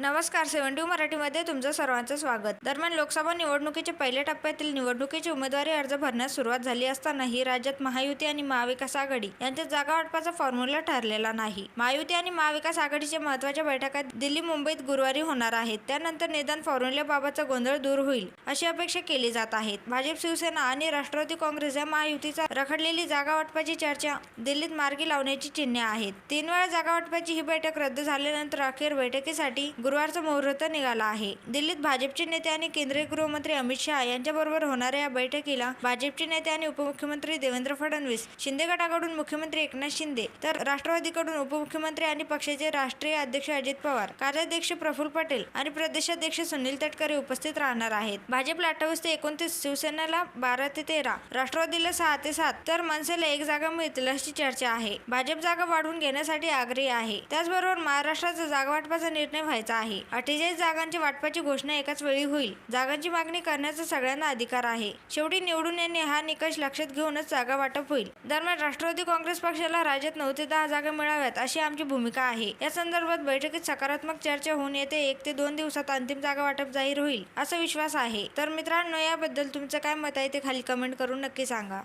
नमस्कार सेव्हन्टी मराठीमध्ये तुमचं सर्वांचं स्वागत. दरम्यान लोकसभा निवडणुकीच्या पहिल्या टप्प्यातील निवडणुकीची उमेदवारी अर्ज भरण्यास सुरुवात झाली असतानाही राज्यात महायुती आणि महाविकास आघाडी यांच्या जागा वाटपाचा फॉर्म्युला ठरलेला नाही. महायुती आणि महाविकास आघाडीच्या महत्त्वाच्या बैठका दिल्ली मुंबईत गुरुवारी होणार आहेत. त्यानंतर निदान फॉर्म्युल्याबाबतचा गोंधळ दूर होईल अशी अपेक्षा केली जात आहे भाजप शिवसेना आणि राष्ट्रवादी काँग्रेस या महायुतीचा रखडलेली जागा वाटपाची चर्चा दिल्लीत मार्गी लावण्याची चिन्हे आहेत. तीन वेळा जागा वाटपाची ही बैठक रद्द झाल्यानंतर अखेर बैठकीसाठी गुरुवारचा मुहूर्त निघाला आहे. दिल्लीत भाजपचे नेते आणि केंद्रीय गृहमंत्री अमित शहा यांच्याबरोबर होणाऱ्या या बैठकीला भाजपचे नेते आणि उपमुख्यमंत्री देवेंद्र फडणवीस शिंदे गटाकडून मुख्यमंत्री एकनाथ शिंदे तर राष्ट्रवादीकडून उपमुख्यमंत्री आणि पक्षाचे राष्ट्रीय अध्यक्ष अजित पवार कार्याध्यक्ष प्रफुल्ल पटेल आणि प्रदेशाध्यक्ष सुनील तटकरे उपस्थित राहणार आहेत. भाजपला अठ्ठावीस ते एकोणतीस शिवसेनेला बारा ते तेरा राष्ट्रवादीला सहा ते सात तर मनसेला एक जागा मिळतील अशी चर्चा आहे. भाजप जागा वाढवून घेण्यासाठी आग्रही आहे. त्याचबरोबर महाराष्ट्राचा जागा वाटपाचा निर्णय व्हायचा आहे. अठ्ठेचाळीस जागांची वाटपाची घोषणा एकाच वेळी होईल. जागांची मागणी करण्याचा सगळ्यांना अधिकार आहे. शेवटी निवडून येणे हा निकष लक्षात घेऊनच जागा वाटप होईल. दरम्यान राष्ट्रवादी काँग्रेस पक्षाला राज्यात नऊ ते दहा जागा मिळाव्यात अशी आमची भूमिका आहे. या संदर्भात बैठकीत सकारात्मक चर्चा होऊन येते. एक ते दोन दिवसात अंतिम जागा वाटप जाहीर होईल असा विश्वास आहे. तर मित्रांनो याबद्दल तुमचं काय मत आहे ते खाली कमेंट करून नक्की सांगा.